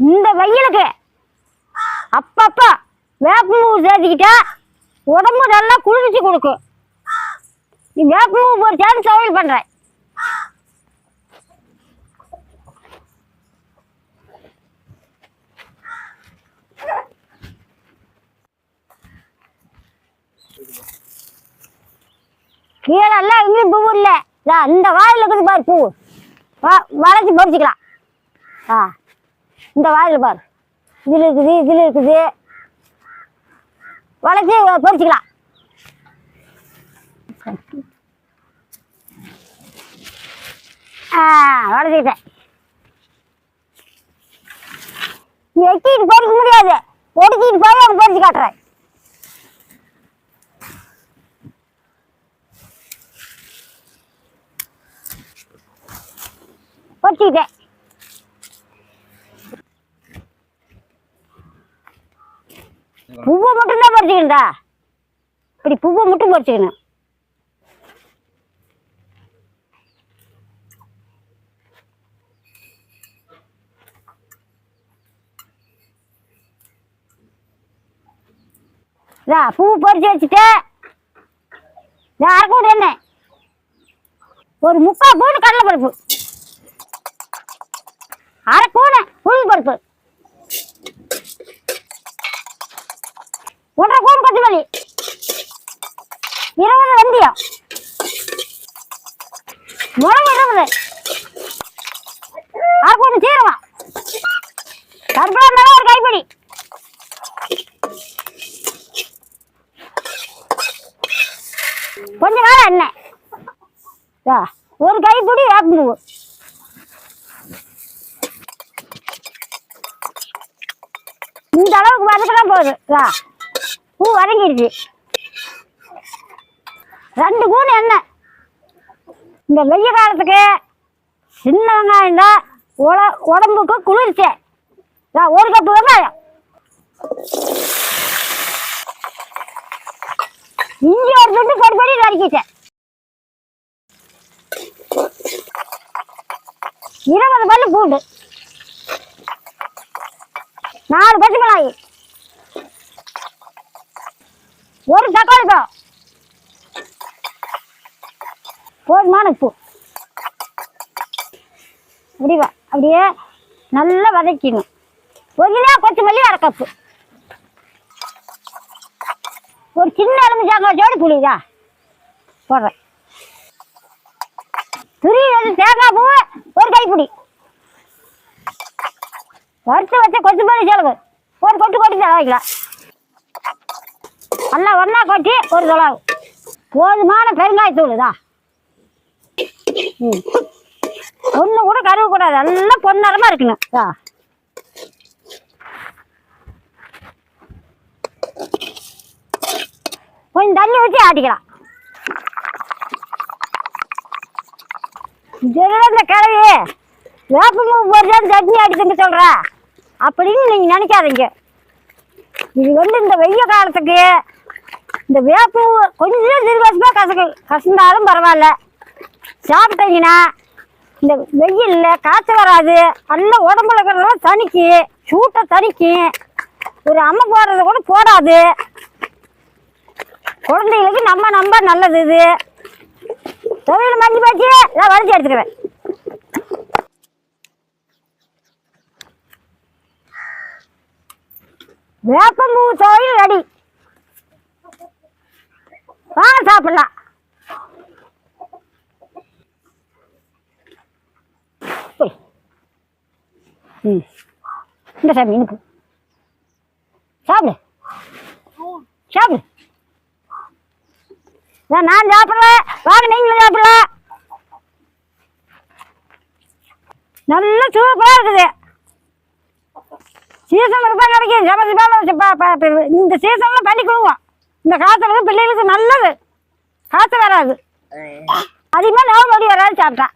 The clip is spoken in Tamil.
இந்த வெயிலுக்கு. அப்பப்ப வேப்பம்பூ சேர்த்துக்கிட்டா உடம்பு நல்லா குளிர்ச்சி கொடுக்கும். நீ வேப்பம்பூ ஒரு சேர்த்து சமையல் பண்ணுற கீழெல்லாம் எங்கேயும் பூ இல்லை. இந்த வாயில் இருக்குது பாரு பூ. வா வளைச்சி பறிச்சுக்கலாம் ஆ. இந்த வாயில் பாரு. இதில் இருக்குது இதில் இருக்குது. வளைச்சி பறிச்சிக்கலாம். ஆ வளைச்சிக்கிட்டேன் நீ பறிக்க முடியாது. ஒடுக்கிட்டு போய் அவங்க பறிச்சு காட்டுறேன். பறிச்சுக்கிட்டேன். பூவை மட்டும்தான் பறிச்சுக்கணும்டா இப்படி பூவை மட்டும் பறிச்சுக்கணும். இதா பூ பறிச்சு வச்சுட்டு இதா அரைக்கூட என்ன ஒரு முக்கால் பூண்டு கடலை பருப்பு அரை கூடை புளி பருப்பு ஒன்றரை கூடு கொத்தமல்லி இருபது வெந்தயம் மிளகு இருபது அரை கூடு சீரகம் கருப்பிலா ஒரு கைப்பிடி. கொஞ்ச நேரம் எண்ணெய் ஒரு கைப்பிடி வேப்பம்பூ இந்த அளவுக்கு வதக்கலாம் போகுது. பூ வதங்கிடுச்சு. ரெண்டு கூணு எண்ணெய். இந்த வெய்ய காலத்துக்கு சின்ன வெங்காயம் தான் உட உடம்புக்கு குளிர்ச்சி. ஒரு கப்பு வெங்காயம். இஞ்சி ஒரு துண்டு பொடி பொடி நறுக்கிட்டேன் இருபது பல்லு பூண்டு. நாலு பச்சை மிளகாய். ஒரு தக்காளி பழம். போதுமான உப்பு அப்படி அப்படியே நல்லா வதக்கிடணும் ஒரு கொத்தமல்லி அரை கப்பு ஒரு சின்ன எலுமிச்சாங்க ஜோடி புளிதா போடுறேன். துரி வந்து தேங்காய் பூ ஒரு கைப்பிடி. வறுத்து வச்ச கொத்தமல்லி செலவு ஒரு கொட்டு கொட்டி தலை வைக்கலாம் நல்லா ஒன்றா கொட்டி ஒரு தொலாவு போதுமான பெருங்காயத்தூள் தான் ஒன்று கூட கருவ கூடாது. எல்லாம் பொன்னரமாக இருக்கணும் ஆ கொஞ்சம் தண்ணி ஊற்றி ஆட்டிக்கலாம். இதெல்லாம் இந்த கிளவி வேப்பம்பூ போடுறது சட்னி அடிச்சுங்க சொல்ற. அப்படின்னு நீங்க நினைக்காதீங்க. இது வந்து இந்த வெய்ய காலத்துக்கு இந்த வேப்பூ கொஞ்சம் திருவாசமாக கசக்கு கசந்தாலும் பரவாயில்ல. சாப்பிட்டீங்கன்னா இந்த வெயிலில் காய்ச்சல் வராது நல்ல உடம்புல இருக்கிறதெல்லாம் தணிக்கு சூட்டை தணிக்கும் ஒரு அம்மை போடுறத கூட போடாது. குழந்தைகளுக்கு நம்ம நம்ப நல்லது இது. தொழில் மஞ்சு பாய்ச்சி நான் வளைச்சி எடுத்துக்கிறேன் வேப்பம்பூ தொழில் ரெடி. வாங்க சாப்பிடலாம். ம். இந்த சாமி இனுப்பு சாப்பிடு. சாப்பிடு. நான் சாப்பிட்றேன் வாங்க நீங்களும் சாப்பிடலாம். நல்ல சூப்பராக இருக்குது. சீசன் இருந்தா கிடைக்கும் சமைச்சு இந்த சீசன்ல பண்ணி கொடுவோம். இந்த காய்ச்சலுக்கு பிள்ளைகளுக்கு நல்லது. காய்ச்சல் வராது. அதிகமாக நோய் நொடி வராது சாப்பிட்டா.